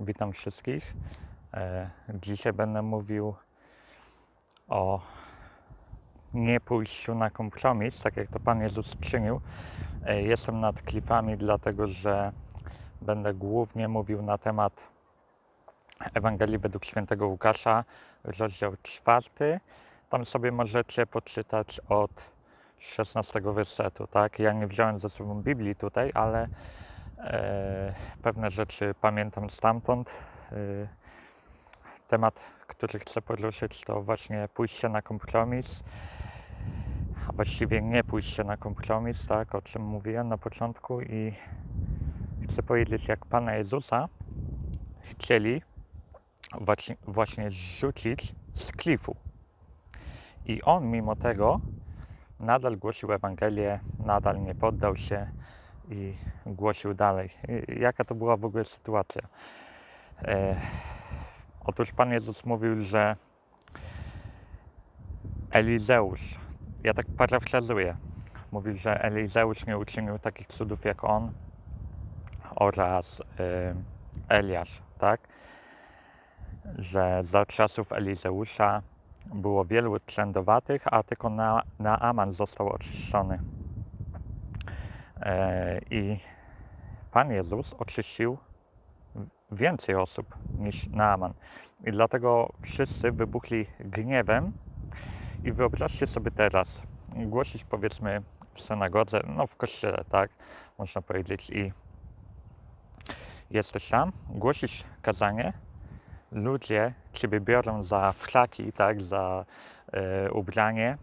Witam wszystkich. E, Dzisiaj będę mówił o nie pójściu na kompromis, tak jak to Pan Jezus czynił. E, Jestem nad klifami, dlatego że będę głównie mówił na temat Ewangelii według świętego Łukasza, rozdział czwarty. Tam sobie możecie poczytać od 16 wersetu, tak? Ja nie wziąłem ze sobą Biblii tutaj, ale pewne rzeczy pamiętam stamtąd. E, temat, który chcę poruszyć, to właśnie pójście na kompromis, a właściwie nie pójście na kompromis, tak, o czym mówiłem na początku i chcę powiedzieć, jak Pana Jezusa chcieli właśnie, właśnie zrzucić z klifu. I On mimo tego nadal głosił Ewangelię, nadal nie poddał się i głosił dalej. Jaka to była w ogóle sytuacja? E, otóż Pan Jezus mówił, że Elizeusz, ja tak parafrazuję, mówił, że Elizeusz nie uczynił takich cudów jak on oraz e, Eliasz, tak? Że za czasów Elizeusza było wielu trędowatych, a tylko na, Naaman został oczyszczony. E, I Pan Jezus oczyścił więcej osób niż Naaman. I dlatego wszyscy wybuchli gniewem. I wyobraźcie sobie teraz, głosić powiedzmy w synagodze, no w kościele, tak, można powiedzieć, i jesteś tam, głosisz kazanie, ludzie ciebie biorą za flaki, tak, za e, ubranie,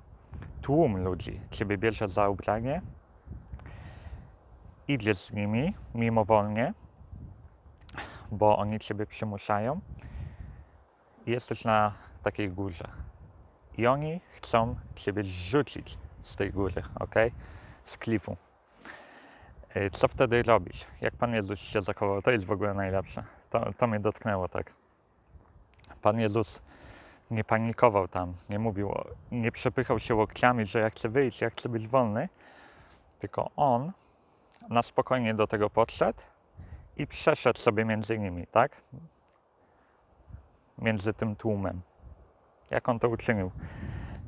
tłum ludzi ciebie bierze za ubranie, idziesz z nimi mimowolnie, bo oni ciebie przymuszają jesteś na takiej górze. I oni chcą ciebie zrzucić z tej góry, ok? Z klifu. E, Co wtedy robisz? Jak Pan Jezus się zachował? To jest w ogóle najlepsze. To, to mnie dotknęło tak. Pan Jezus nie panikował tam, nie mówił, nie przepychał się łokciami, że ja chcę wyjść, ja chcę być wolny, tylko On na spokojnie do tego podszedł i przeszedł sobie między nimi, tak? Między tym tłumem. Jak On to uczynił?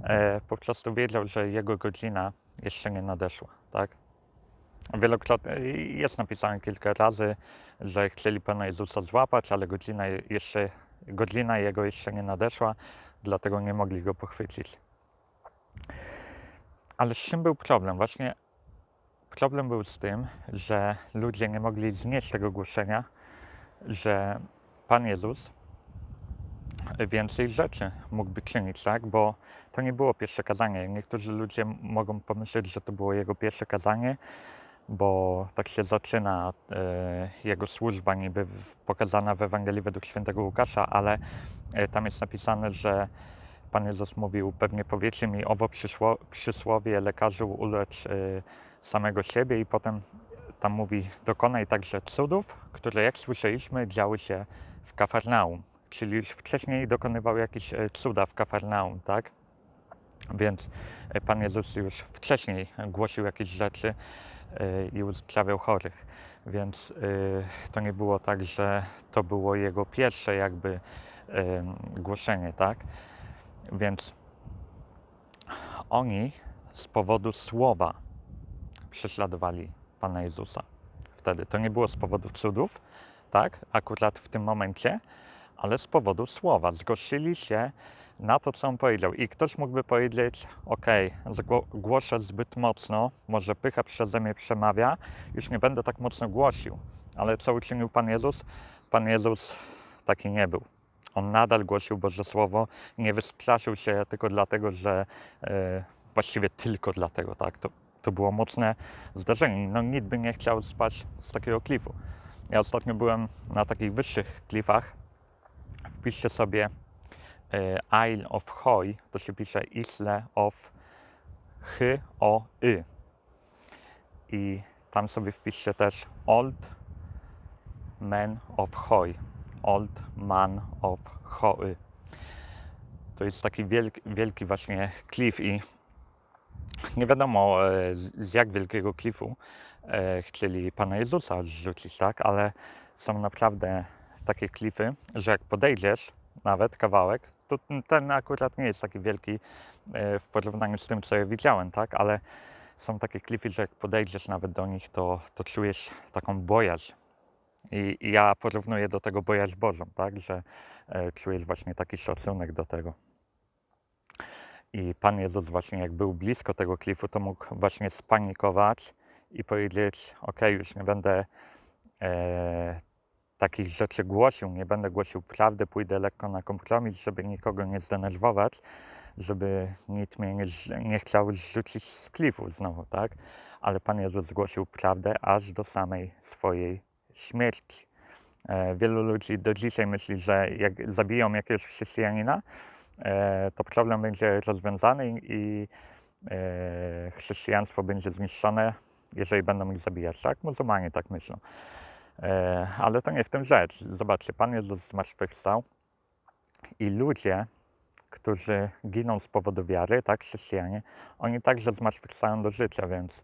E, po prostu wiedział, że Jego godzina jeszcze nie nadeszła, tak? Wielokrotnie jest napisane kilka razy, że chcieli Pana Jezusa złapać, ale godzina jeszcze godzina jego jeszcze nie nadeszła, dlatego nie mogli go pochwycić. Ale z czym był problem? Właśnie problem był z tym, że ludzie nie mogli znieść tego głoszenia, że Pan Jezus więcej rzeczy mógłby czynić, tak? Bo to nie było pierwsze kazanie. Niektórzy ludzie mogą pomyśleć, że to było jego pierwsze kazanie, bo tak się zaczyna e, jego służba niby pokazana w Ewangelii według świętego Łukasza, ale e, tam jest napisane, że Pan Jezus mówił, pewnie powiecie mi owo przysłowie lekarzu ulecz e, samego siebie i potem tam mówi, dokonaj także cudów, które jak słyszeliśmy działy się w Kafarnaum, czyli już wcześniej dokonywał jakieś e, cuda w Kafarnaum, tak? Więc e, Pan Jezus już wcześniej głosił jakieś rzeczy e, i uzdrawiał chorych. Więc to nie było tak, że to było jego pierwsze jakby głoszenie, tak? Więc oni z powodu słowa prześladowali Pana Jezusa wtedy. To nie było z powodu cudów, tak? Akurat w tym momencie, ale z powodu słowa. Zgorszyli się na to, co on powiedział. I ktoś mógłby powiedzieć, ok, głoszę zbyt mocno, może pycha przeze mnie przemawia, już nie będę tak mocno głosił. Ale co uczynił Pan Jezus? Pan Jezus taki nie był. On nadal głosił Boże Słowo, nie wystraszył się tylko dlatego, że e, właściwie tylko dlatego, tak, to, to było mocne zdarzenie. No nikt by nie chciał spać z takiego klifu. Ja ostatnio byłem na takich wyższych klifach. Wpiszcie sobie e, Isle of Hoy, to się pisze Isle of Hy o Y. I tam sobie wpiszcie też Old Man of Hoy. Old Man of Hoy. To jest taki wielki, wielki właśnie klif i nie wiadomo e, z jak wielkiego klifu e, chcieli Pana Jezusa zrzucić, tak? Ale są naprawdę takie klify, że jak podejdziesz nawet kawałek, to ten- akurat nie jest taki wielki e, w porównaniu z tym, co ja widziałem, tak? Ale są takie klify, że jak podejdziesz nawet do nich, to, to czujesz taką bojaźń. I, ja porównuję do tego bojaźń Bożą, tak? Że czujesz właśnie taki szacunek do tego. I Pan Jezus właśnie jak był blisko tego klifu, to mógł właśnie spanikować i powiedzieć, ok, już nie będę e, takich rzeczy głosił, nie będę głosił prawdy, pójdę lekko na kompromis, żeby nikogo nie zdenerwować, żeby nikt mnie nie, nie chciał zrzucić z klifu znowu, tak? Ale Pan Jezus głosił prawdę aż do samej swojej śmierci. E, wielu ludzi do dzisiaj myśli, że jak zabiją jakiegoś chrześcijanina, to problem będzie rozwiązany i, e, chrześcijaństwo będzie zniszczone, jeżeli będą ich zabijać. Tak? Muzułmanie tak myślą. E, ale to nie w tym rzecz. Zobaczcie, Pan Jezus zmartwychwstał i ludzie, którzy giną z powodu wiary, tak, chrześcijanie, oni także zmartwychwstają do życia, więc e,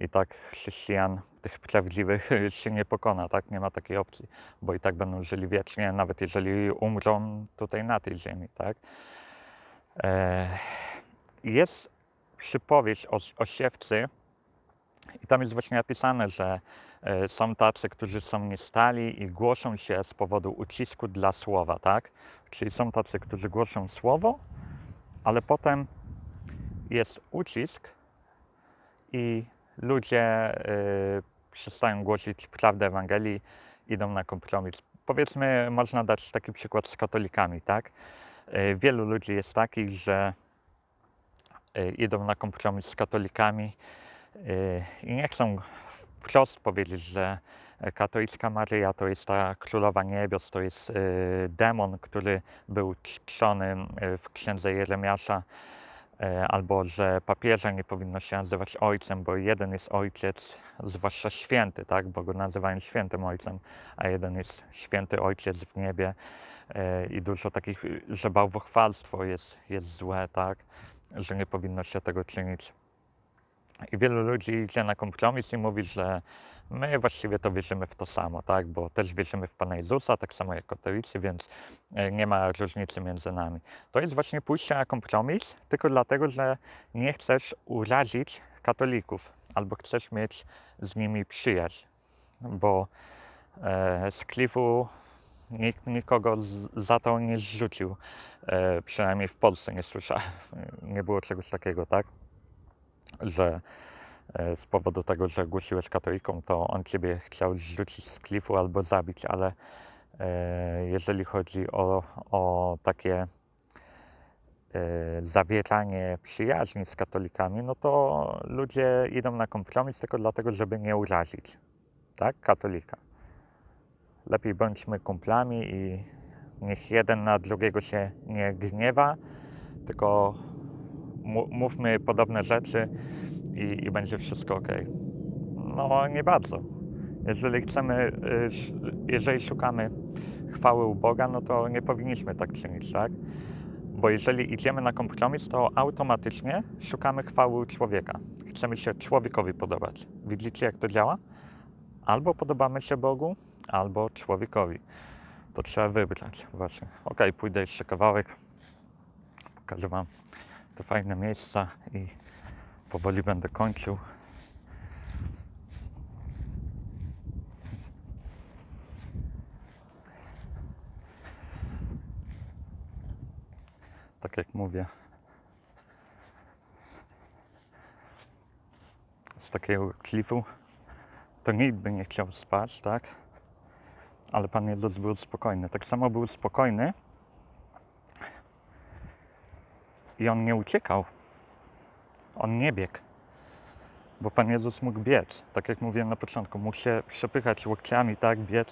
i tak chrześcijan, tych prawdziwych się nie pokona, tak, nie ma takiej opcji, bo i tak będą żyli wiecznie, nawet jeżeli umrą tutaj na tej ziemi, tak. E, jest przypowieść o, o siewcy i tam jest właśnie napisane, że e, są tacy, którzy są niestali i głoszą się z powodu ucisku dla słowa, tak? Czyli są tacy, którzy głoszą słowo, ale potem jest ucisk i ludzie y, przestają głosić prawdę Ewangelii, idą na kompromis. Powiedzmy, można dać taki przykład z katolikami, tak? Y, wielu ludzi jest takich, że y, idą na kompromis z katolikami i nie chcą wprost powiedzieć, że katolicka Maryja to jest ta królowa niebios, to jest demon, który był czczony w księdze Jeremiasza, albo że papieża nie powinno się nazywać ojcem, bo jeden jest ojciec, zwłaszcza święty, tak, bo go nazywają świętym ojcem, a jeden jest święty ojciec w niebie. Y, i dużo takich, że bałwochwalstwo jest, jest złe, tak, że nie powinno się tego czynić. I wielu ludzi idzie na kompromis i mówi, że my właściwie to wierzymy w to samo, tak? Bo też wierzymy w Pana Jezusa, tak samo jak katolicy, więc e, nie ma różnicy między nami. To jest właśnie pójście na kompromis, tylko dlatego, że nie chcesz urazić katolików, albo chcesz mieć z nimi przyjaźń, bo e, z klifu nikt nikogo z, za to nie zrzucił, e, przynajmniej w Polsce nie słyszałem, nie było czegoś takiego, tak? że z powodu tego, że głosiłeś katolikom, to on ciebie chciał zrzucić z klifu albo zabić, ale e, jeżeli chodzi o, o takie e, zawieranie przyjaźni z katolikami, no to ludzie idą na kompromis tylko dlatego, żeby nie urazić, tak, katolika. Lepiej bądźmy kumplami i niech jeden na drugiego się nie gniewa, tylko mówmy podobne rzeczy i, i będzie wszystko ok. No nie bardzo. Jeżeli chcemy, y, jeżeli szukamy chwały u Boga, no to nie powinniśmy tak czynić, tak? Bo jeżeli idziemy na kompromis, to automatycznie szukamy chwały człowieka. Chcemy się człowiekowi podobać. Widzicie, jak to działa? Albo podobamy się Bogu, albo człowiekowi. To trzeba wybrać właśnie. Ok, pójdę jeszcze kawałek. Pokażę Wam te fajne miejsca i powoli będę kończył. Tak jak mówię, z takiego klifu to nikt by nie chciał spać, tak? Ale Pan Jezus był spokojny. Tak samo był spokojny i on nie uciekał. On nie biegł. Bo Pan Jezus mógł biec, tak jak mówiłem na początku, mógł się przepychać łokciami, tak, biec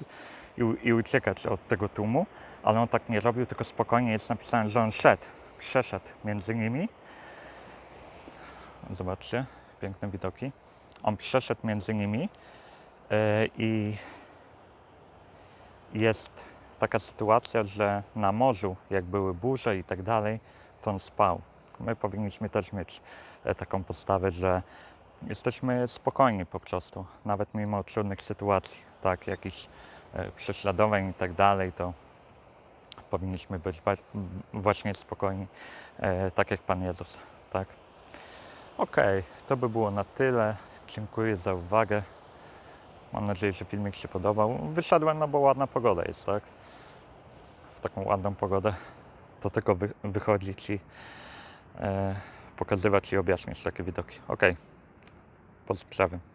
i, i uciekać od tego tłumu, ale on tak nie robił, tylko spokojnie jest napisane, że on szedł, przeszedł między nimi. Zobaczcie, piękne widoki. On przeszedł między nimi yy, i jest taka sytuacja, że na morzu, jak były burze i tak dalej, to on spał. My powinniśmy też mieć taką postawę, że jesteśmy spokojni po prostu, nawet mimo trudnych sytuacji, tak, jakichś e, prześladowań i tak dalej, to powinniśmy być właśnie spokojni, e, tak jak Pan Jezus, tak? Okej, to by było na tyle. Dziękuję za uwagę. Mam nadzieję, że filmik się podobał. Wyszedłem, no bo ładna pogoda jest, tak? W taką ładną pogodę to tylko wy- wychodzić i e, pokazywać i objaśniać takie widoki. Okej, pozdrawiam.